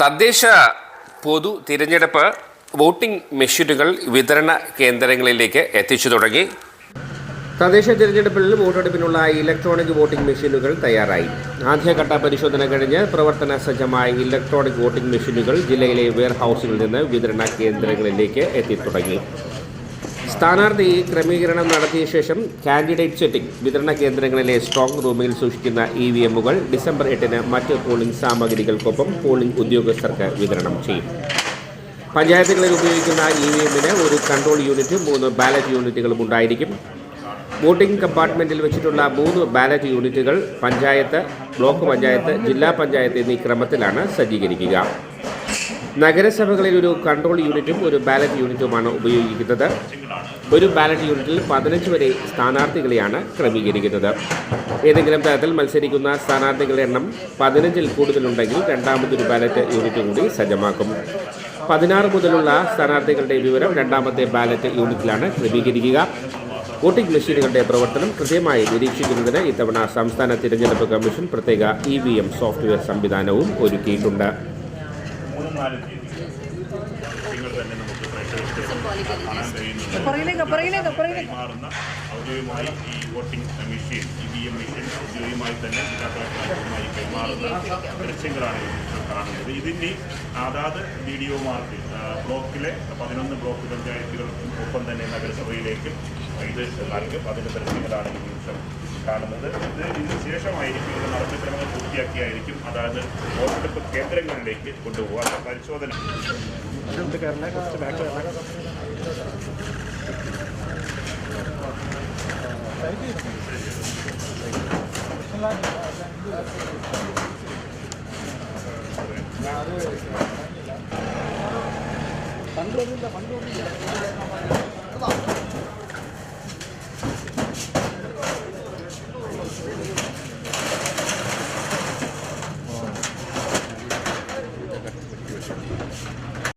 തദ്ദേശ പൊതു തിരഞ്ഞെടുപ്പ് വോട്ടിംഗ് മെഷീനുകൾ വിതരണ കേന്ദ്രങ്ങളിലേക്ക് എത്തിച്ചു തുടങ്ങി. തദ്ദേശ തിരഞ്ഞെടുപ്പിൽ വോട്ടെടുപ്പിനുള്ള ഇലക്ട്രോണിക് വോട്ടിംഗ് മെഷീനുകൾ തയ്യാറായി. ആദ്യഘട്ട പരിശോധന കഴിഞ്ഞ് പ്രവർത്തന സജ്ജമായ ഇലക്ട്രോണിക് വോട്ടിംഗ് മെഷീനുകൾ ജില്ലയിലെ വെയർഹൌസുകളിൽ നിന്ന് വിതരണ കേന്ദ്രങ്ങളിലേക്ക് എത്തിത്തുടങ്ങി സ്ഥാനാർത്ഥി ക്രമീകരണം നടത്തിയ ശേഷം കാൻഡിഡേറ്റ് സെറ്റിംഗ് വിതരണ കേന്ദ്രങ്ങളിലെ സ്ട്രോങ് റൂമിൽ സൂക്ഷിക്കുന്ന ഇ വി എമ്മുകൾ ഡിസംബർ എട്ടിന് മറ്റ് പോളിംഗ് സാമഗ്രികൾക്കൊപ്പം പോളിംഗ് ഉദ്യോഗസ്ഥർക്ക് വിതരണം ചെയ്യും. പഞ്ചായത്തുകളിൽ ഉപയോഗിക്കുന്ന ഇ വി എമ്മിന് ഒരു കൺട്രോൾ യൂണിറ്റും മൂന്ന് ബാലറ്റ് യൂണിറ്റുകളും ഉണ്ടായിരിക്കും. വോട്ടിംഗ് കമ്പാർട്ട്മെന്റിൽ വെച്ചിട്ടുള്ള മൂന്ന് ബാലറ്റ് യൂണിറ്റുകൾ പഞ്ചായത്ത് ബ്ലോക്ക് പഞ്ചായത്ത് ജില്ലാ പഞ്ചായത്ത് എന്നീ ക്രമത്തിലാണ് സജ്ജീകരിക്കുക. നഗരസഭകളിൽ ഒരു കൺട്രോൾ യൂണിറ്റും ഒരു ബാലറ്റ് യൂണിറ്റുമാണ് ഉപയോഗിക്കുന്നത്. ഒരു ബാലറ്റ് യൂണിറ്റിൽ പതിനഞ്ച് വരെ സ്ഥാനാർത്ഥികളെയാണ് ക്രമീകരിക്കുന്നത്. ഏതെങ്കിലും തരത്തിൽ മത്സരിക്കുന്ന സ്ഥാനാർത്ഥികളുടെ എണ്ണം പതിനഞ്ചിൽ കൂടുതലുണ്ടെങ്കിൽ രണ്ടാമതൊരു ബാലറ്റ് യൂണിറ്റ് കൂടി സജ്ജമാക്കും. പതിനാറ് മുതലുള്ള സ്ഥാനാർത്ഥികളുടെ വിവരം രണ്ടാമത്തെ ബാലറ്റ് യൂണിറ്റിലാണ് ക്രമീകരിക്കുക. വോട്ടിംഗ് മെഷീനുകളുടെ പ്രവർത്തനം കൃത്യമായി നിരീക്ഷിക്കുന്നതിന് ഇത്തവണ സംസ്ഥാന തിരഞ്ഞെടുപ്പ് കമ്മീഷൻ പ്രത്യേക ഇ വി എം സോഫ്റ്റ്വെയർ സംവിധാനവും ഒരുക്കിയിട്ടുണ്ട്. കൈമാറുന്ന ഔദ്യോഗികമായി ഈ voting machine E V M machine ഔദ്യോഗികമായി തന്നെ ജില്ലാ കളക്ടർമാരുമായി കൈമാറുന്ന ദൃശ്യങ്ങളാണ് കാണുന്നത്. ഇതിന്റെ അതാത് ഒമാർക്ക് ബ്ലോക്കിലെ പതിനൊന്ന് ബ്ലോക്ക് പഞ്ചായത്തുകൾക്കും ഒപ്പം തന്നെ നഗരസഭയിലേക്കും ഇത് നൽകും അതിന്റെ ദൃശ്യങ്ങളാണ് ഈ നിമിഷം കാണുന്നത്. ഇത് ഇതിന് ശേഷമായിരിക്കും ഇത് നടപടിക്രമങ്ങൾ പൂർത്തിയാക്കിയായിരിക്കും. അതായത് വോട്ടെടുപ്പ് കേന്ദ്രങ്ങളിലേക്ക് കൊണ്ടുപോകാൻ പരിശോധന. ഫണ്ട് വന്നില്ല ഫണ്ട് വന്നില്ല